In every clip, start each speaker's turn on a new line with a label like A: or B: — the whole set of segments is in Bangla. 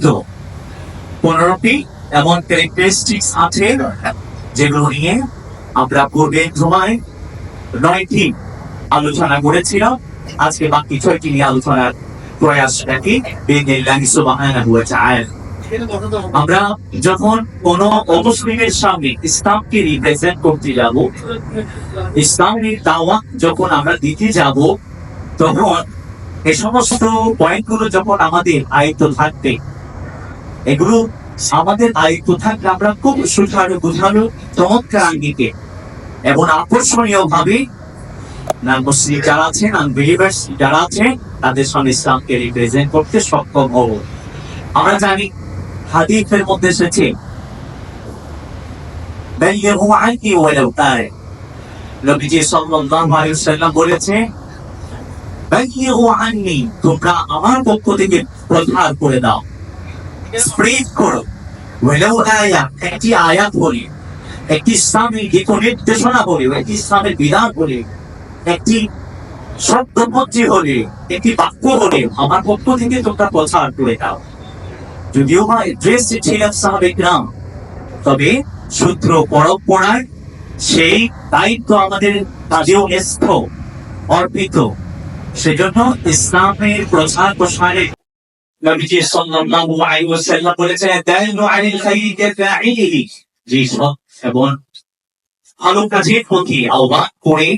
A: লিখিত পনেরোটি এমন ক্যারেক্টারিস্টিক্স আছে যেগুলো নিয়ে আমরা পূর্বে সময় নয়টি আলোচনা করেছিলাম। আজকে বাকি ছয়টি নিয়ে আলোচনার প্রয়াস রাখি। আমরা যখন কোন অমুসলিমের সামনে ইসলামকে রিপ্রেজেন্ট করতে যাব, ইসলামের দাওয়া যখন আমরা দিতে যাব, তখন এ সমস্ত পয়েন্টগুলো যখন আমাদের আয়ত্ত থাকবে এগুলো আমাদের আয়ত্ত থাকলে আমরা খুব সুঠারু বুঝানো চমৎকার আঙ্গিকে। এবং আকর্ষণীয় ভাবে মুসলিম যারা আছে, নান বিলিভার্স যারা আছে, তাদের সামনে ইসলামকে রিপ্রেজেন্ট করতে সক্ষম হব। আমরা জানি, হাদিসের মধ্যে এসেছে বলেছে তোমরা আমার পক্ষ থেকে প্রচার করে দাও। স্প্রেড করো। ওয়ালাউ আয়া একটি আয়াত বলি, একটি ইসলামী দিক নির্দেশনা বলি, একটি ইসলামের বিধান বলি, একটি শব্দপত্রী হলে একটি বাক্য হলে আমার পক্ষ থেকে তোমরা প্রচার করে দাও। যদিও বা ড্রেস ছিলেন সাহাবেক রাম তবে সূত্র পরম্পরায় সেই দায়িত্ব আমাদের কাজেও ন্যস্ত, অর্পিত। সেজন্য ইসলামের প্রচার প্রসারে নবীজি সাল্লাল্লাহু আলাইহি ওয়াসাল্লাম বলেছেন দাইলু আলাল খাইরি কাফাইলিহি যে সৎ এবং ভালো কাজের প্রতি আহ্বান করে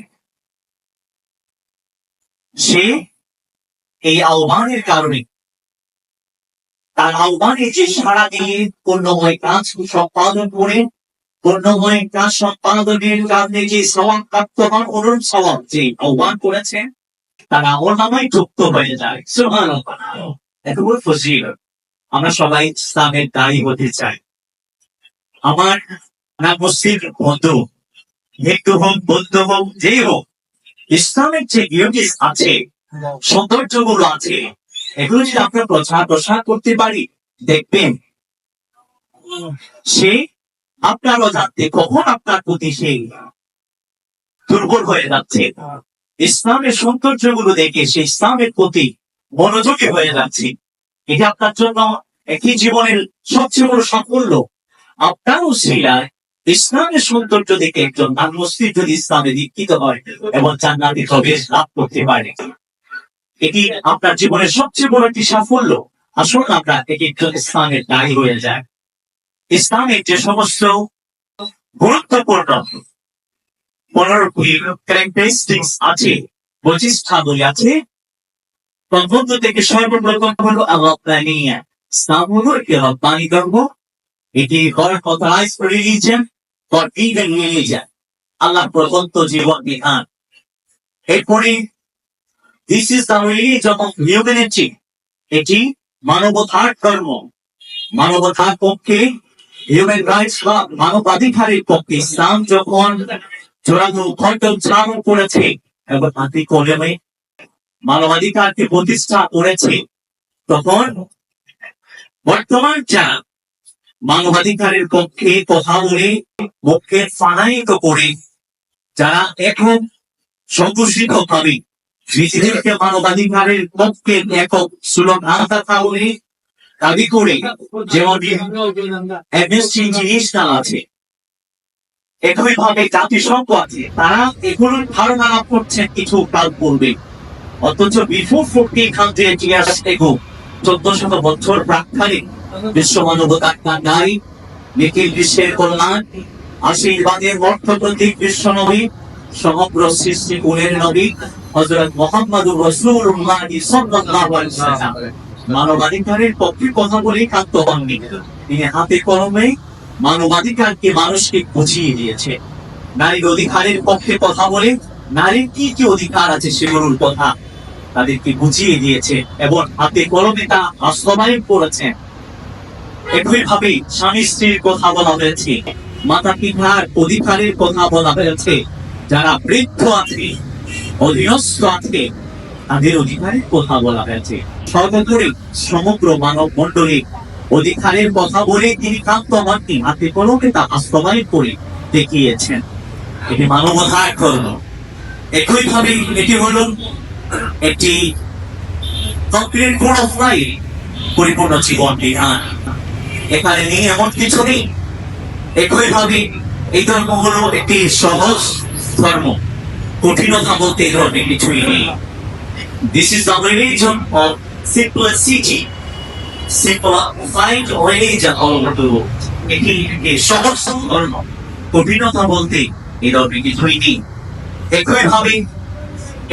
A: সে এই আহ্বানের কারণে তার আহ্বানে যে সারা দিয়ে পূর্ণময় কাজ সম্পাদন করে পূর্ণময় কাজ সম্পাদনের কারণে যে সবাব প্রাপ্ত হন অনুরূপ সবাব যে আহ্বান করেছে তারা নামাই যুক্ত হয়ে যায়। সুবহানাল্লাহ। এত বড় ফজিলত আমরা সবাই ইসলামের দায়ী হতে চাই। আমার না মুসলিম বন্ধু হিন্দু হোক বৌদ্ধ হোক, যেই হোক, ইসলামের যে বিউটিস আছে সৌন্দর্যগুলো আছে, এগুলো যদি আমরা প্রচার প্রসার করতে পারি, দেখবেন সে আপনার অজান্তে কখন আপনার প্রতি সেই দুর্বল হয়ে যাচ্ছে। ইসলামের সৌন্দর্যগুলো দেখে সে ইসলামের প্রতি মনোযোগী হয়ে যাচ্ছে। এটা আপনার জন্য একই জীবনের সবচেয়ে বড় সাফল্য। আপনার উসিলায় ইসলামের সৌন্দর্য দেখে একজন মুসলিম যদি ইসলামে দীক্ষিত হয় এবং জান্নাতি প্রবেশ লাভ করতে পারে। এটি আপনার জীবনের সবচেয়ে বড় একটি সাফল্য। আসুন আমরা এটি একজন ইসলামের দায়ী হয়ে যায় ইসলামের যে সমস্ত গুরুত্বপূর্ণ পনেরো ক্যারেক্টারিস্টিক্স আছে বৈশিষ্ট্যাবলী আছে প্রবন্ধ থেকে সর্বপ্রথম হলো প্ল্যানিয়া ইসলাম হলো রব্বানি ধর্ম এটি God authorized religion for even religion আল্লাহ প্রদত্ত জীবন বিধান। এরপরে this is the religion of humanity এটি মানবতার ধর্ম। মানবতার পক্ষে হিউম্যান রাইটস বা মানবাধিকারের পক্ষে ইসলাম যখন চূড়ান্ত ঘটন উচ্চারণ করেছে, এবং আদি কলেমে মানবাধিকারকে প্রতিষ্ঠা করেছে, তখন বর্তমান যারা মানবাধিকারের পক্ষে কথা বলে মুখকে ফানায়িত করে, যারা এখন সংকুচিত ভাবে নিজেদেরকে মানবাধিকারের পক্ষে একক স্লোগান কথা বলে দাবি করে, যেমন অ্যামনেস্টি ইন্টারন্যাশনাল আছে একই ভাবে জাতিসংঘ আছে, তারা এগুলোর ধারণা লাভ করছেন কিছু কাল পূর্বে। অথচ বিফোর ফোর্টি কান্ট্রি ইতিহাস থেকে চোদ্দ শত বছর প্রাককালে বিশ্ব মানবতার নারী নিখিল বিশ্বের কল্যাণ আশীর্বাদের অর্থনৈতিক বিশ্ব নবী সমগ্র সৃষ্টি গুণের নবী হজরত মোহাম্মদ রসুল্লাহ মানবাধিকারের পক্ষে কথা বলে কান্ত হননি। তিনি হাতে কলমে মানবাধিকারকে মানুষকে বুঝিয়ে দিয়েছে। নারীর অধিকারের পক্ষে কথা বলে, নারীর কি কি অধিকার আছে সেগুলোর কথা তাদেরকে বুঝিয়ে দিয়েছে এবং হাতে কলমে তা বাস্তবায়ন করেছেন স্বামী স্ত্রীর কথা বলা হয়েছে, মাতা পিতার অধিকারের কথা বলা হয়েছে, যারা বৃদ্ধ আছে, অধীনস্থ আছে, তাদের অধিকারের কথা বলা হয়েছে। সর্বোপরি সমগ্র মানব মন্ডলী অধিকারের কথা বলে তিনি কান্ত হননি হাতে কলমে তা বাস্তবায়ন করে দেখিয়েছেন। এটি মানবতার একই ভাবে এটি হল একটি কংক্রিট কোড অফ লাইফ পরিপূর্ণ জীবন বিধান। এখানে নেই এমন কিছু নেই। একইভাবে এই ধর্ম হলো একটি সহজ ধর্ম। কঠিনতা বলতে এই ধর্মে কিছুই নেই। This is the religion of simplicity religion all over the world. এটি সহজ ধর্ম কঠিনতা বলতে এই ধর্মে কিছুই নেই একইভাবে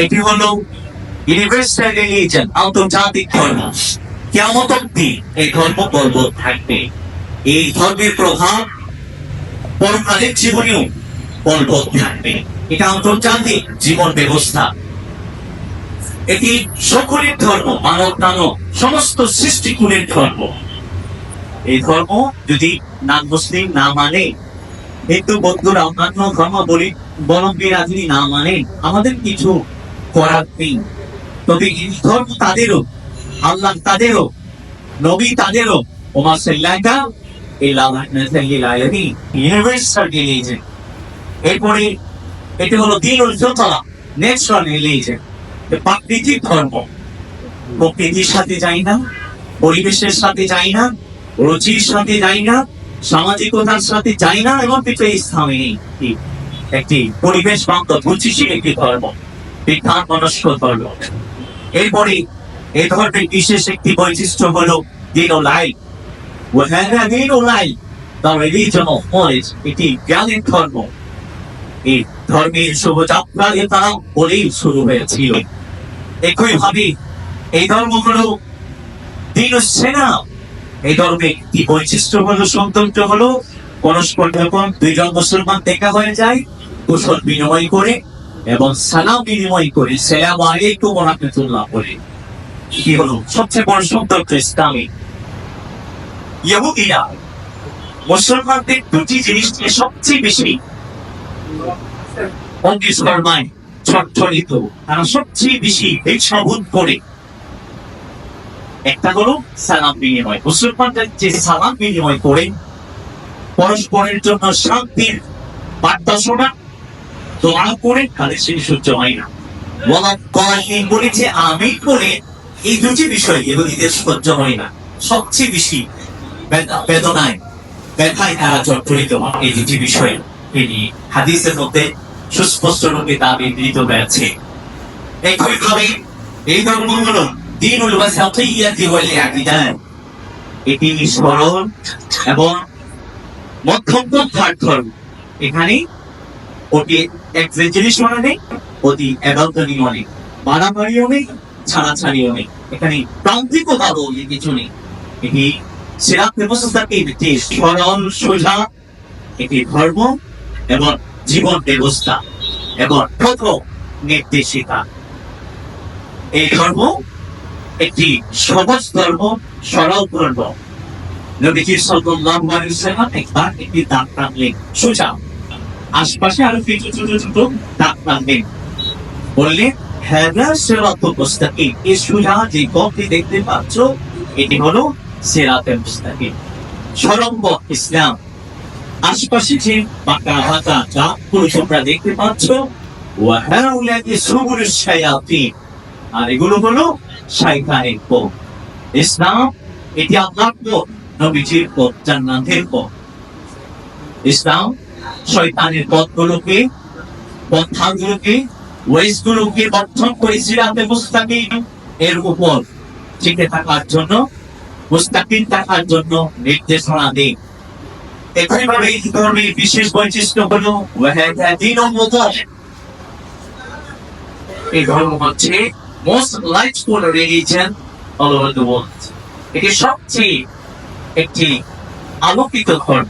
A: এটি হলো ইউনিভার্সাল রিলিজন আন্তর্জাতিক ধর্ম কেমন অব্দি এই ধর্ম বলবৎ থাকবে। এই ধর্মের প্রভাব পরকালের জীবনেও বলবৎ থাকবে। এটা আন্তর্জাতিক জীবন ব্যবস্থা। এটি সকলের ধর্ম, মানব দানব, সমস্ত সৃষ্টিকুলের ধর্ম। এই ধর্ম যদি নান মুসলিম না মানে হিন্দু বৌদ্ধরা অন্যান্য ধর্মাবলী বলম্বীরা যদি না মানে আমাদের কিছু করার নেই। তবে ধর্ম তাদেরও, আল্লাহ তাদেরও, নবী তাদেরও, ওমা সাল্লাকা পরিবেশের সাথে রুচির সাথে সামাজিকতার সাথে যাই না, এবং ইসলামে একটি পরিবেশ বান্ধব, রুচিশীল একটি ধর্ম। বিজ্ঞান মনস্ক ধর্ম। এরপরে এই ধর্মের বিশেষ একটি বৈশিষ্ট্য হলো দিন ও লাই ওখানে দিন ও লাই তার রিলিজন অফ এটি জ্ঞানের ধর্ম। এই ধর্মের শুভযাত্রা তারা বলেই শুরু হয়েছিল। একইভাবে এই ধর্মগুলো দিন সেনা। এই ধর্মে কি বৈশিষ্ট্য হলো, সৌন্দর্য হলো, পরস্পর যখন দুইজন মুসলমান দেখা হয়ে যায়, কুশল বিনিময় করে এবং সালাম বিনিময় করে, সেলাম আলাইকুম রাহমাতুল্লাহ করে কি হলো? সবচেয়ে বড় সৌন্দর্য ইসলামী। ইহুদিরা মুসলমানদের দুটি জিনিস নিয়ে সবচেয়ে বেশি তারা সবচেয়ে বেশি হিংসাবোধ করে। একটা হলো সালাম বিনিময়। মুসলমানরা যে সালাম বিনিময় করে, পরস্পরের জন্য শান্তির বার্তা শোনা দোয়া করে তাদের সেই সহ্য হয় না। বলা বলেছে আমি করে এই দুটি বিষয় এগুলিদের সহ্য হয় না। সবচেয়ে বেশি বেদনায়, ব্যথায় তারা জর্জরিত এই দুটি বিষয়। তিনি হাদিসের মধ্যে সুস্পষ্ট রূপে তা বিবৃত হয়েছে। একইভাবে এই ধর্মগুলো দিন ওয়াসাতিয়াতি ওয়াল ইআতিদাল এটি সরল এবং মধ্যম ধর্ম এখানে অতি এক্সেজেরিস মানে নেই, অতি অ্যাডাল্টারিও নেই বাড়াবাড়িও নেই, ছাড়াছাড়িও নেই। এখানে প্রান্তিকতা বলে কিছু নেই। এটি সিরাত ব্যবস্থাকে একটি সরল সোজা, একটি ধর্ম এবং জীবন ব্যবস্থা এবং প্রথম নির্দেশিকা। এই ধর্ম একটি সহজ ধর্ম, সরল ধর্ম। নবীজি সাল্লাল্লাহু আলাইহি ওয়াসাল্লাম একবার একটি দাগ টানলেন সোজা। আশপাশে আরও কিছু ছোট ছোট দাগ টানলেন বললেন হ্যাঁ সেরাত মুস্তাকিম। এই সোজা যে পথটি দেখতে পাচ্ছ, এটি হলো সেরাতে মুস্তাকিম। সরম্ব ইসলাম। আশপাশে যে বাঁকা যা তোমরা দেখতে পাচ্ছ শায়াতিন। আর এগুলো হলো শয়তানের পথ। ইসলাম, এটি আল্লাহর পথ, নবীজির পথ, জান্নাতের পথ। ইসলাম শয়তানের পথগুলোকে, পন্থাগুলোকে ওয়েসগুলোকে বর্ধন করে সিরাতে মুস্তাকিম এর উপর টিকে থাকার জন্য, মুস্তাকিম থাকার জন্য নির্দেশনা দেয় একইভাবে এই ধর্মের বিশেষ বৈশিষ্ট্য এই ধর্ম হচ্ছে most lightful religion all over the world এটি সবচেয়ে একটি আলোকিত ধর্ম।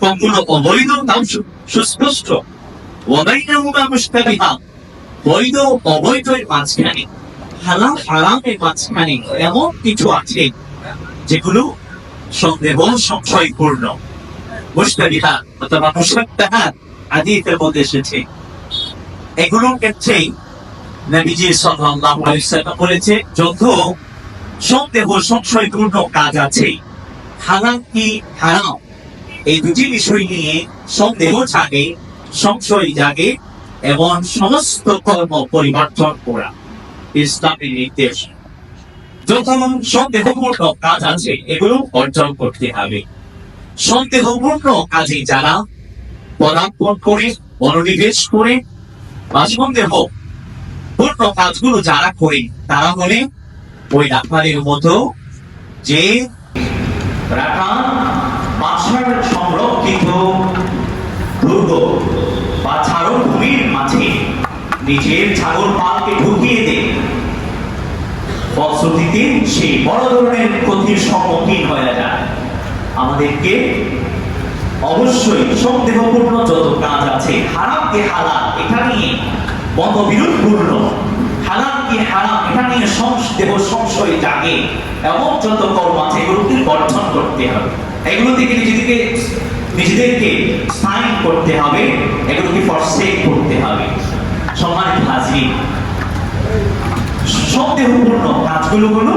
A: কোনগুলো অবৈধ তাও সুস্পষ্ট। ওয়াবাইনাহুমা মুশতাবিহাত বৈধ মাঝখানে এমন কিছু আছে যেগুলো সন্দেহ সংশয়পূর্ণ। অথবা এসেছে। এগুলোর ক্ষেত্রেই নবীজি সাল্লাল্লাহু আলাইহি ওয়াসাল্লাম বলেছে, যত সন্দেহ সংশয়পূর্ণ কাজ আছে হারাম কি হারাম? এই দুটি বিষয় নিয়ে সন্দেহ জাগে, সংশয় জাগে এবং সমস্ত কর্ম পরিবর্তন করা। ইসলামের নির্দেশ। যত সন্দেহপূর্ণ কাজ আছে, এগুলো অর্জন করতে হবে। সন্দেহপূর্ণ কাজে যারা পদার্পণ করে, মনোনিবেশ করে সন্দেহ পূর্ণ কাজগুলো যারা করে, তারা হলে ওই ডাক্তারের মতো যে রাখা বা ছাড়ো মাঝে নিজের ছাগল পালকে ঢুকিয়ে দেয় ফলশ্রুতিতে সেই বড় ধরনের ক্ষতির সম্মুখীন হয়ে যায়। আমাদেরকে অবশ্যই সন্দেহপূর্ণ যত কাজ আছে হারামকে হালাল, এটা নিয়ে মতবিরোধপূর্ণ হারামকে হারাম, এটা নিয়ে সংদেহ সংশয় জাগে। এমন যত কর্ম আছে, এগুলোকে গঠন করতে হবে। এগুলো থেকে নিজেদেরকে নিজেদেরকে সাইন করতে হবে, এগুলোকে ফরসেক করতে হবে। সম্মানিত হাজির, সন্দেহপূর্ণ কাজগুলো হলো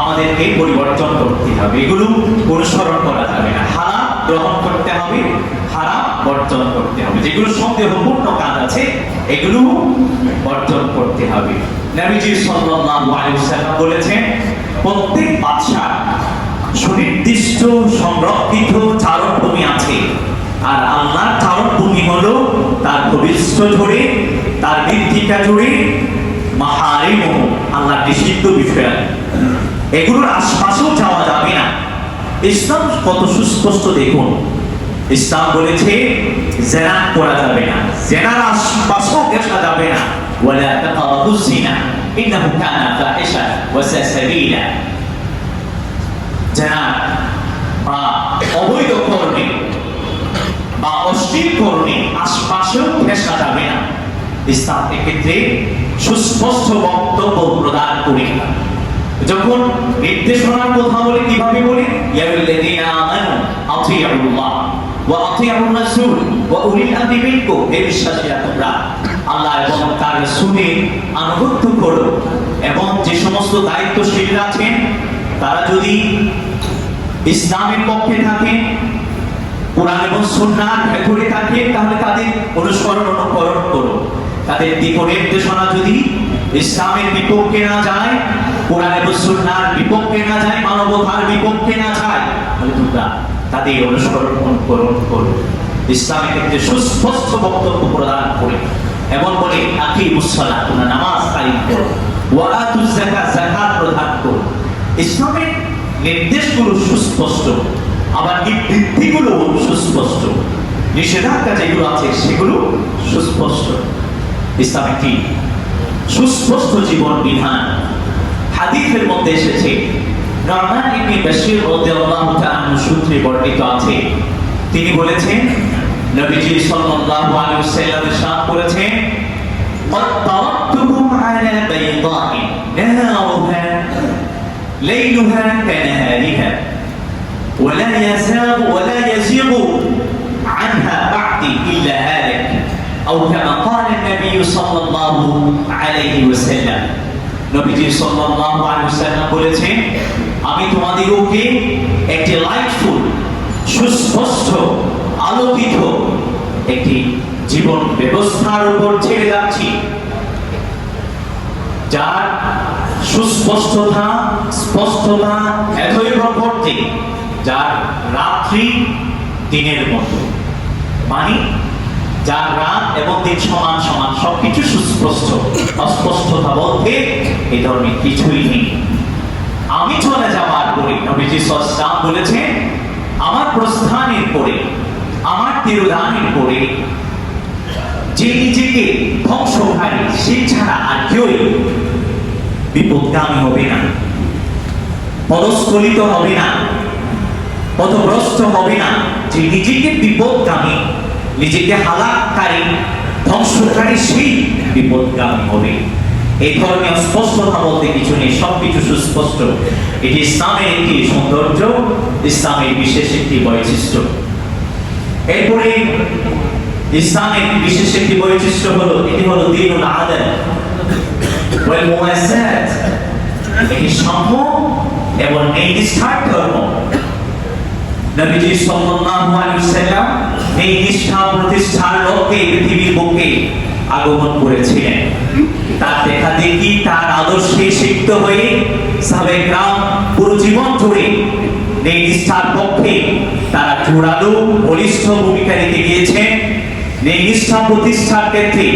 A: আমাদেরকে পরিবর্তন করতে হবে। এগুলো অনুসরণ করা যাবে না। হারাম গ্রহণ করতে হবে, হারাম বর্জন করতে হবে। যেগুলো সন্দেহপূর্ণ কাজ আছে, এগুলো বর্জন করতে হবে। নবীজি সাল্লাল্লাহু আলাইহি ওয়াসাল্লাম বলেছেন, প্রত্যেক বাদশা সুনির্দিষ্ট সংরক্ষিত চারণভূমি আছে। আর আল্লাহর চারণভূমি হলো তার ভবিষ্য জুড়ে তার মৃত্তিকা জুড়ে মাহারিম আল্লাহ নিষিদ্ধ বিষয়। এগুলোর আশপাশেও যাওয়া যাবে না। ইসলাম কত সুস্পষ্ট দেখুন। ইসলাম বলেছে, জেনা করা যাবে না। জেনার আশপাশেও গেছা যাবে না। ওয়ালা তাকারাবু জিনা ইন্নাহু কানা ফাহিশা ওয়া সাবিলা জেনা বা অবৈধ কর্মে বা অশ্লীল কর্মে আশপাশেও ঘেঁষা যাবে না। ইসলাম এক্ষেত্রে সুস্পষ্ট বক্তব্য প্রদান করে যখন নির্দেশনার কথা বলে কীভাবে বলে? এবং তার রাসূলের আনুগত্য করো এবং যে সমস্ত দায়িত্বশীলরা আছেন তারা যদি ইসলামের পক্ষে থাকেন কোরআন এবং সুন্নাহর ভেতরে থাকে, তাহলে তাদের অনুসরণ অনুকরণ করো। তাদের দিক নির্দেশনা যদি ইসলামের বিপক্ষে না যায়, কোরআন এবং সুন্নাহর বিপক্ষে না যায়, মানবতার বিপক্ষে না যায়, তাহলে তোমরা তাদের অনুসরণ অনুকরণ করো। ইসলামের ক্ষেত্রে সুস্পষ্ট বক্তব্য প্রদান করে। এমন বলে আকি মুসলা তোমরা নামাজ কায়েম করো। ওয়ালাতু যাকাত যাকাত প্রদান করো। ইসলামের নির্দেশগুলো সুস্পষ্ট আবার নিবৃত্তিগুলো সুস্পষ্ট নিষেধাজ্ঞা যেগুলো আছে সেগুলো সুস্পষ্ট ইসলাম একটি সুস্পষ্ট জীবন বিধান হাদিসের মধ্যে এসেছে নরমান ইবনে বাশির রাদিয়াল্লাহু তাআলা সূত্রে বর্ণিত আছে তিনি বলেছেন নবীজি সাল্লাল্লাহু আলাইহি ওয়াসাল্লাম ইরশাদ করেছেন قد تركتكم على بيضاء نهارها ليلها كنهارها ولا يزاغ ولا يزيغ عنها بعدي إلا هالك أو كما قال النبي صلى الله عليه وسلم নবীজি সাল্লাল্লাহু আলাইহি ওয়াসাল্লাম বলেছেন আমি তোমাদেরকে একটি লাইটফুল সুস্পষ্ট আলোকিত একটি জীবন ব্যবস্থার উপর ছেড়ে যাচ্ছি যার সুস্পষ্টতা, স্পষ্টতা এতই প্রকটে যার রাত্রি দিনের মতো। মানে যার রাত এবং দিন সমান সমান, সবকিছু সুস্পষ্ট, অস্পষ্টতা বলতে এই ধরনের কিছুই নেই। আমি চলে যাওয়ার পরে নবীজি সস্তাম বলেছেন, আমার প্রস্থানের পরে, আমার তিরোধানের পরে যে নিজেকে ধ্বংস ধ্বংসকারী সেই ছাড়া আর কেউই বিপদগামী হবে না। পদস্খলিত হবে না। পথভ্রষ্ট হবে না। যে নিজেকে বিপদগামী, নিজেকে হালাককারী, ধ্বংসকারী, সেই বিপদগামী হবে। এই ধরনের স্পষ্টতা বলতে কিছু নেই, সবকিছু সুস্পষ্ট। এটি ইসলামের একটি সৌন্দর্য, ইসলামের বিশেষ একটি বৈশিষ্ট্য। এরপরে ইসলামের বিশেষ একটি বৈশিষ্ট্য হলো, এটি হলো দিনুল আদাল। ওয়াল এটি সাম্য এবং এই নিষ্ঠার ধর্ম নবীজি সাল্লাল্লাহু আলাইহি সাল্লাম এই নিষ্ঠা প্রতিষ্ঠার লক্ষ্যে পৃথিবীর বুকে আগমন করেছিলেন। তার দেখা দেখি তার আদর্শে সিক্ত হয়ে সাবেক রাম পুরো জীবন জুড়ে এই নিষ্ঠার পক্ষে তারা জোরালো, বলিষ্ঠ ভূমিকা রেখে গিয়েছেন। এই প্রতিষ্ঠার ক্ষেত্রে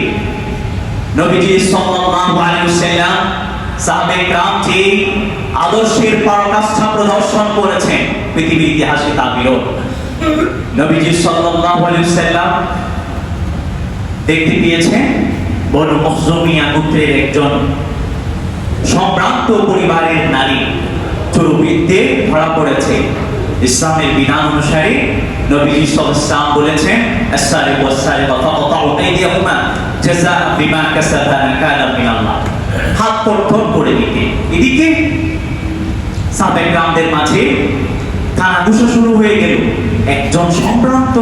A: নবীজি সাল্লাল্লাহু আলাইহি ওয়াসাল্লাম সাহাবায়ে کرام যে আদর্শের পরাকাষ্ঠা প্রদর্শন করেছেন পৃথিবীর ইতিহাসে তা বিরল নবীজি সাল্লাল্লাহু আলাইহি ওয়াসাল্লাম দেখতে পেয়েছেন বনু মখজুমিয়া গোত্রের একজন সম্ভ্রান্ত পরিবারের নারী চুরুবিদ্যে ধরা পড়েছে ইসলামের বিধান অনুসারে নবীজি সাল্লাম বলেছেন আসারে ওয়াসারে কথা কথা ওটাই দিয়ে আপনার জাযা বিমা কাসাবা নাকালা মিনাল্লাহ। হাত কঠোর করে দিতে এদিকে সাবেক গ্রামদের মাঝে কানাঘুষা শুরু হয়ে গেল। একজন সম্ভ্রান্ত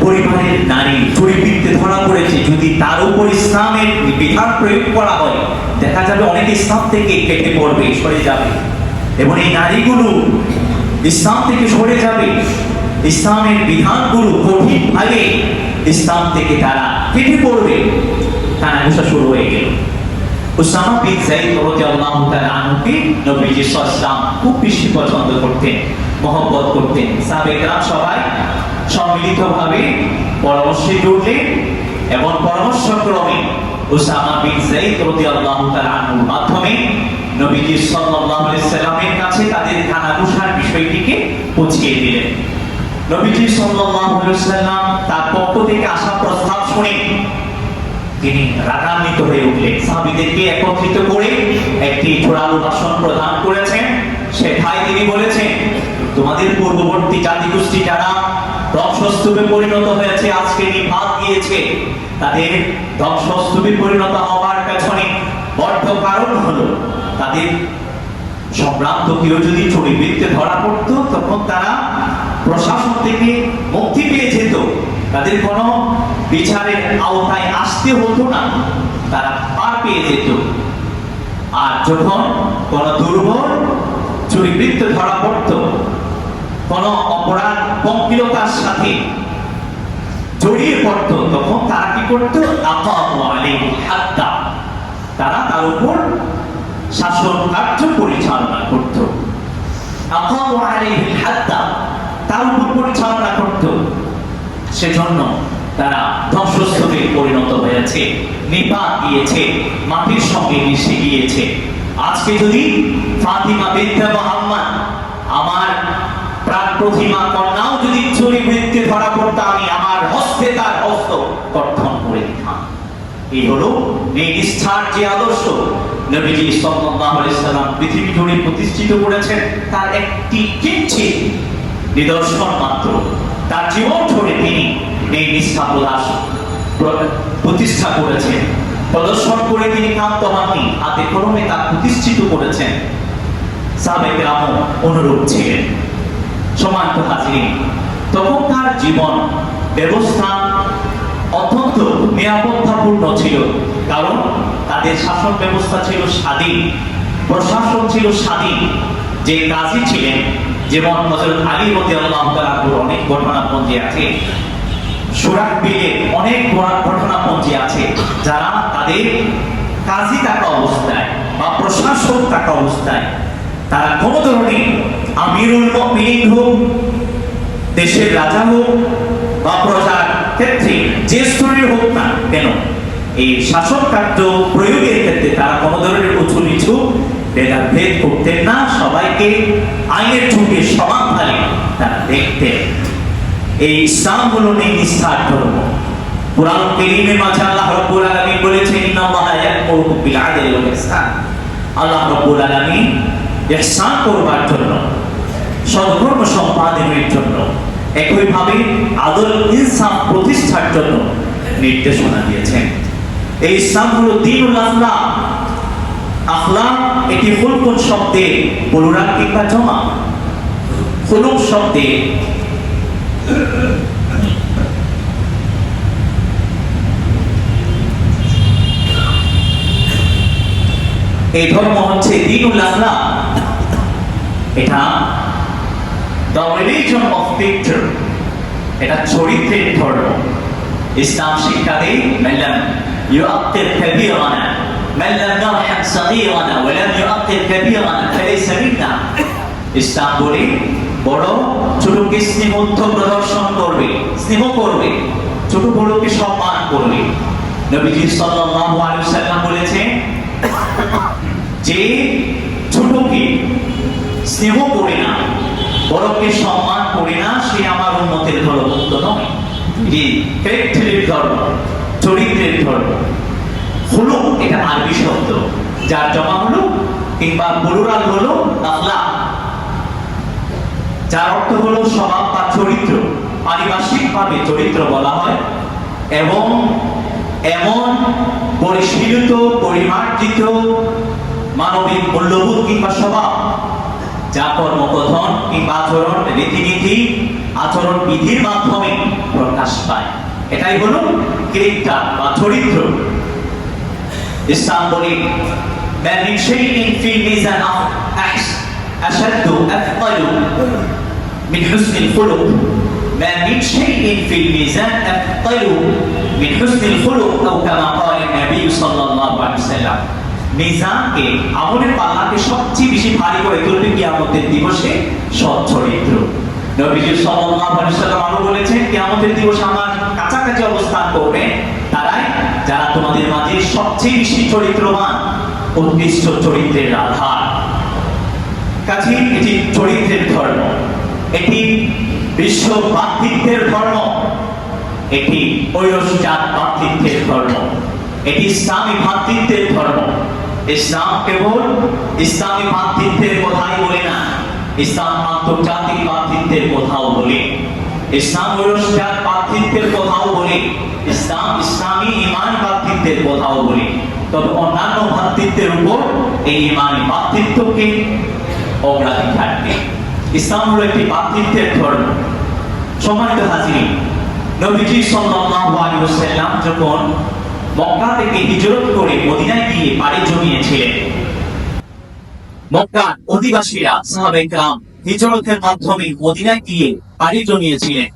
A: পরিবারের নারী চরিবৃত্তে ধরা পড়েছে। যদি তার উপর ইসলামের বিধান প্রয়োগ করা হয়, দেখা যাবে অনেকে ইসলাম থেকে কেটে পড়বে, সরে যাবে। এবং এই নারীগুলো ইসলাম থেকে সরে যাবে। ইসলামের বিধানগুলো কঠিন ভাবে ইসলাম থেকে তারা কেটে পড়বে কানাঘুষা শুরু হয়ে গেল। খুব বেশি পছন্দ করতেন করতেন। সবাই সম্মিলিতভাবে পরামর্শে এবং পরামর্শক্রমে মাধ্যমে নবীজি কাছে তাদের কানাঘুষার বিষয়টিকে পৌঁছিয়ে দিলেন। নবীজি সাল্লাম তার পক্ষ থেকে আসা প্রস্তাব শুনে তিনি রাগান্বিত হয়ে উঠলেন। সাহাবিদেরকে একত্রিত করে একটি জোরালো ভাষণ প্রদান করেছেন। সেটাই তিনি বলেছেন, তোমাদের পূর্ববর্তী জাতি গোষ্ঠী যারা ধ্বংসস্তূপে পরিণত হয়েছে, আজকে নিপাত গিয়েছে তাদের ধ্বংসস্তূপে পরিণত হওয়ার পেছনে বড্ড কারণ হলো, তাদের সম্ভ্রান্ত কেউ যদি চরিবৃত্তে ধরা পড়তো, তখন তারা প্রশাসন থেকে মুক্তি পেয়ে যেত তাদের কোনো বিচারের আওতায় আসতে হতো না। তারা পার পেয়ে যেত। আর যখন কোন দুর্বল চরিবৃত্ত ধরা পড়ত, কোন অপরাধ পঙ্কিলতার সাথে জড়িয়ে পড়ত, তখন তারা কি করতো? হাত্তা তারা তার উপর শাসন কার্য পরিচালনা করত। আকামু আলাইহি হাত্তা তার উপর পরিচালনা করত। সেজন্য তারা ধ্বংসস্তূপে পরিণত হয়েছে নিপাত গিয়েছে, মাটির সঙ্গে মিশে গিয়েছে। আজকে যদি ফাতিমা বিদ্যা মোহাম্মদ, আমার প্রাণ প্রতিমা কন্যাও যদি চুরি বৃত্তে ধরা পড়তো, আমি আমার হস্তে তার হস্ত কর্তন করে দিতাম। এই হলো এই নিষ্ঠার যে আদর্শ। নবীজি সাল্লাল্লাহু আলাইহি সাল্লাম পৃথিবী জুড়ে প্রতিষ্ঠিত করেছেন, তার একটি কিঞ্চিত নিদর্শন মাত্র। তার জীবন ধরে তিনি এই নিষ্ঠা প্রদাস প্রতিষ্ঠা করেছেন। প্রদর্শন করে তিনি কান্ত হননি হাতে কলমে তা প্রতিষ্ঠিত করেছেন। সাবেক রাম অনুরূপ ছিলেন। সমান্ত হাজির তখন তার জীবন ব্যবস্থা অত্যন্ত নিরাপত্তাপূর্ণ ছিল, কারণ তাদের শাসন ব্যবস্থা ছিল স্বাধীন, প্রশাসন ছিল স্বাধীন, যে কাজী ছিলেন যেমন হযরত আলী রাদিয়াল্লাহু তাআলার অনেক ঘটনাপঞ্জি আছে। সুরাক বিলে অনেক ঘটনাপঞ্জি আছে, যারা তাদের কাজী থাকা অবস্থায় বা প্রশাসক থাকা অবস্থায় তারা কোনো ধরনের আমিরুল মুমিনিন হোক, দেশের রাজা হোক বা প্রজার ক্ষেত্রে যে স্তরের হোক না কেন, এই শাসন কার্য প্রয়োগের ক্ষেত্রে তারা কোনো ধরনের উঁচু নিচু ভেদার ভেদ করতেন না সবাইকে আইনের চোখে সমান ভাবে তারা দেখতেন এই ইসলাম হলো নিষ্ঠার ধর্ম। কোরআন কারীমের মাঝে আল্লাহ রাব্বুল আলামিন বলেছেন, ইন্নাল্লাহা ইয়া'মুরুকুম বিল আদলি ওয়াল ইহসান। আল্লাহ রাব্বুল আলামিন ইহসান করবার জন্য সৎকর্ম সম্পাদনের জন্য, একইভাবে আদল ইনসাফ প্রতিষ্ঠার জন্য নির্দেশনা দিয়েছেন। এই ইসলাম হলো দিনুল আখলাক আখলাক এটি হুলকুন শব্দে বলুরান কিংবা জমা। খুলুক শব্দে এই ধর্ম হচ্ছে দিনুল আখলাক। এটা দ্য রিলিজন অফ পিকচার এটা চরিত্রের ধর্ম। ইসলাম শিক্ষা দেয় মেলান ইউ আত্মের ফেবিয়ানা من لم يرحم صغيرنا ولم يؤطر كبيرنا فليس منا ইসলাম বলে বড় ছোটকে স্নেহত্ব প্রদর্শন করবে স্নেহ করবে ছোট বড়কে সম্মান করবে নবীজি সাল্লাল্লাহু আলাইহি সাল্লাম বলেছেন যে ছোটকে স্নেহ করে না বড়কে সম্মান করে না সে আমার উন্নতের ধর্মভুক্ত নয় এটি ক্যারেক্টারের ধর্ম চরিত্রের ধর্ম হলো, এটা আরবি শব্দ। যার জমা হলো, কিংবা বলুরাল হলো আখলা। যার অর্থ হলো স্বভাব বা চরিত্র। পারিপার্শ্বিক ভাবে চরিত্র বলা হয়, এবং এমন পরিশীলিত, পরিমার্জিত, মানবিক মূল্যবোধ কিংবা স্বভাব, যা কর্মকথন কিংবা আচরণ, রীতিনীতি, আচরণ বিধির মাধ্যমে প্রকাশ পায়। এটাই হলো ক্যারেক্টার বা চরিত্র। ইসলাম বলে ما من شيء في الميزان أحس- أشد أثقل من حسن الخلق ما من شيء في الميزان أثقل من حسن الخلق أو كما قال النبي صلى الله عليه وسلم মিজানকে আমলের পাল্লাকে সবচেয়ে বেশি ভারী করে তুলবে কিয়ামতের দিবসে সৎ চরিত্র নবীজি সাল্লাল্লাহু আলাইহি সাল্লাম আরো বলেছেন কিয়ামতের দিবসে আমার কাছাকাছি অবস্থান করবে তারাই যারা তোমাদের মাঝে সবচেয়ে বেশি চরিত্রবান, উৎকৃষ্ট চরিত্রের আধার। কাছে এটি চরিত্রের ধর্ম। এটি বিশ্ব ভ্রাতৃত্বের ধর্ম। এটি ঐরসজাত ভ্রাতৃত্বের ধর্ম। এটি ইসলামী ভাতৃত্বের ধর্ম। ইসলাম কেবল ইসলামী ভ্রাতৃত্বের কথাই বলে না। ইসলাম আন্তর্জাতিক ভ্রাতৃত্বের কথাও বলে। ইসলাম ঐরসজাত ভ্রাতৃত্বের কথাও বলে ইসলাম ইসলামী ইমান ভ্রাতৃত্বের কথাও বলে তবে অন্যান্য ভ্রাতৃত্বের উপর এই ইমানি ভ্রাতৃত্বকে অগ্রাধিকার দেয় ইসলাম হলো একটি ভ্রাতৃত্বের ধর্ম সম্মানিত হাজিরি নবীজি সাল্লাল্লাহু আলাইহি ওয়াসাল্লাম যখন মক্কা থেকে হিজরত করে মদিনায় গিয়ে পাড়ি জমিয়েছিলেন মক্কার অধিবাসীরা সাহাবে کرام হিজরতের মাধ্যমে মদিনায় গিয়ে পাড়ি জমিয়েছিলেন।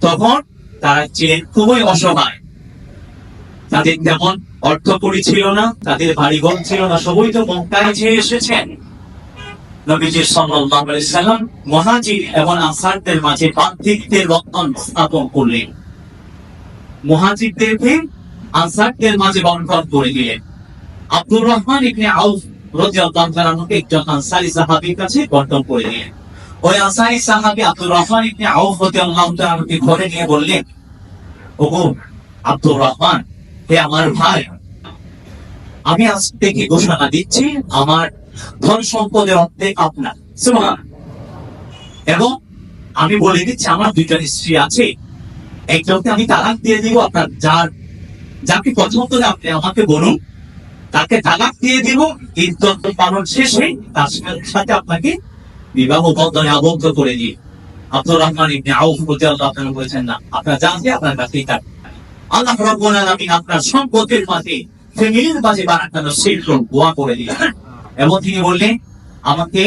A: তখন তারা ছিলেন খুবই অসহায়। তাদের তেমন অর্থ করি ছিল না, তাদের বাড়িঘর ছিল না, সবই তো মক্কায় যে এসেছেন। নবীজি সাল্লাম এবং আনসারদের মাঝে পার্থিকদের বন্ধন স্থাপন করলেন। মুহাজিরদেরকে আনসারদের মাঝে বন্ধন করে দিলেন। আব্দুর রহমান ইবনে আউফ আমার ভাই, আমি আজ থেকে ঘোষণা দিচ্ছি, আমার ধন সম্পদের অর্ধেক আপনার। এবং আমি বলে দিচ্ছি, আমার দুইজন স্ত্রী আছে, একজনকে আমি তালাক দিয়ে দিব, আপনার যার, যাকে পছন্দ আপনি আমাকে বলুন তাকে তালাক দিয়ে দিব ইদ্যত পালন শেষে তার সাথে আপনাকে বিবাহ বন্ধনে আবদ্ধ করে দিয়ে। আব্দুর রহমান ইবনে আউফ রাদিয়াল্লাহু তাআলা বলেছেন, না, আপনার যা আছে আপনার কাছেই থাকবে আল্লাহ আলামিন আপনার সম্পদের মাঝে ফ্যামিলির মাঝে করে এবং তিনি বললেন, আমাকে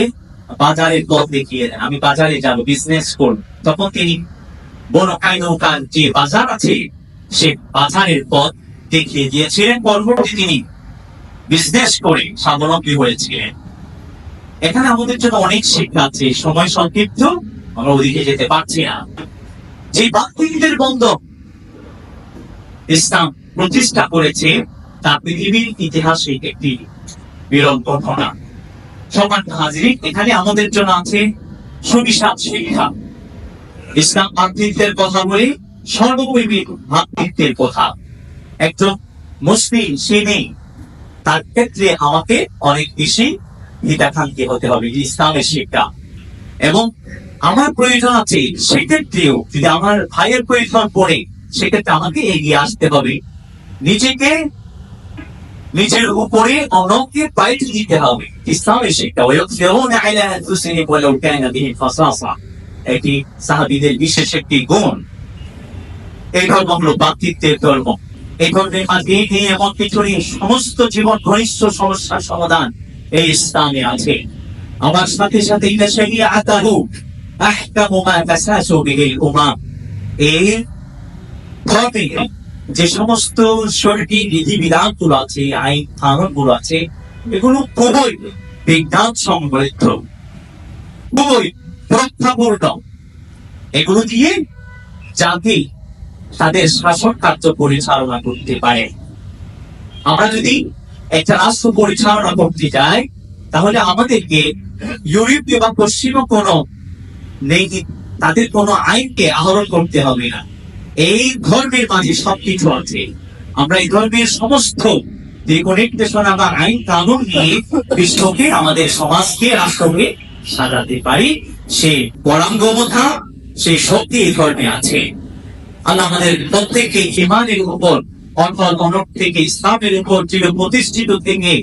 A: বাজারের পথ দেখিয়ে দেন, আমি বাজারে যাব বিজনেস করব। তখন তিনি বড় নৌকার যে বাজার আছে, সে বাজারের পথ দেখিয়ে দিয়েছিলেন। পরবর্তী তিনি বিজনেস করে স্বাবলম্বী হয়েছিলেন এখানে আমাদের জন্য অনেক শিক্ষা আছে, সময় সংক্ষিপ্ত, আমরা ওদিকে যেতে পারছি না। যে বাক্তিকদের বন্ধ ইসলাম প্রতিষ্ঠা করেছে, তা পৃথিবীর ইতিহাসে একটি বিরল ঘটনা। সমান হাজির এখানে আমাদের জন্য আছে সুবিশাল শিক্ষা। ইসলাম ভাতৃত্বের কথা বলি সর্বপরিবিক ভাতৃত্বের কথা। একজন মুসলিম, সে নেই। তার ক্ষেত্রে আমাকে অনেক বেশি হিতাকাঙ্ক্ষী হতে হবে ইসলামের শিক্ষা। এবং আমার প্রয়োজন আছে, সেক্ষেত্রেও যদি আমার ভাইয়ের প্রয়োজন পড়ে, সেক্ষেত্রে আমাকে এগিয়ে আসতে হবে। নিজেকে, নিজের উপরে অন্যকে পাইট দিতে হবে। ইসলামের শিক্ষা। এটি সাহাবীদের বিশেষ একটি গুণ। এই ধর্ম হলো ব্যক্তিত্বের ধর্ম। এই ধর্মের মাঝে এই এমন কিছু সমস্ত জীবন ঘনিষ্ঠ সমস্যার সমাধান এই ইসলামে আছে। আমার সাথে সাথে ইলা শারিয়া আতাহু, আহকামু মা তাসাসু বিহিল উমাম। এই ধর্মে যে সমস্ত শরীর বিধিবিধানগুলো আছে, আইন কানুনগুলো আছে, এগুলো খুবই বিজ্ঞান সমৃদ্ধ, খুবই প্রজ্ঞাপূর্ণ এগুলো দিয়ে জাতি তাদের শাসন কার্য পরিচালনা করতে পারে। আমরা যদি একটা রাষ্ট্র পরিচালনা করতে যাই, তাহলে আমাদেরকে ইউরোপীয় বা পশ্চিম কোনো তাদের কোনো আইনকে আহরণ করতে হবে না। এই ধর্মের মাঝে সবকিছু আছে। আমরা এই ধর্মের সমস্ত দিক নির্দেশনা বা আইন কানুন নিয়ে বিশ্বকে, আমাদের সমাজকে, রাষ্ট্রকে সাজাতে পারি। সেই পরাঙ্গমতা সেই শক্তি এই ধর্মে আছে। আল্লাহ আমাদের প্রত্যেককে ইমানের উপর অর্থাৎ অনক থেকে ইসলামের উপর চির প্রতিষ্ঠিত থেকে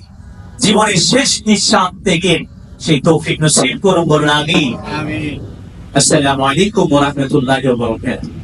A: জীবনের শেষ নিঃশ্বাস থেকে সেই তৌফিক নসিব করুন বলুন আমি আসসালামু আলাইকুম ওয়া রাহমাতুল্লাহি ওয়া বারাকাতুহু।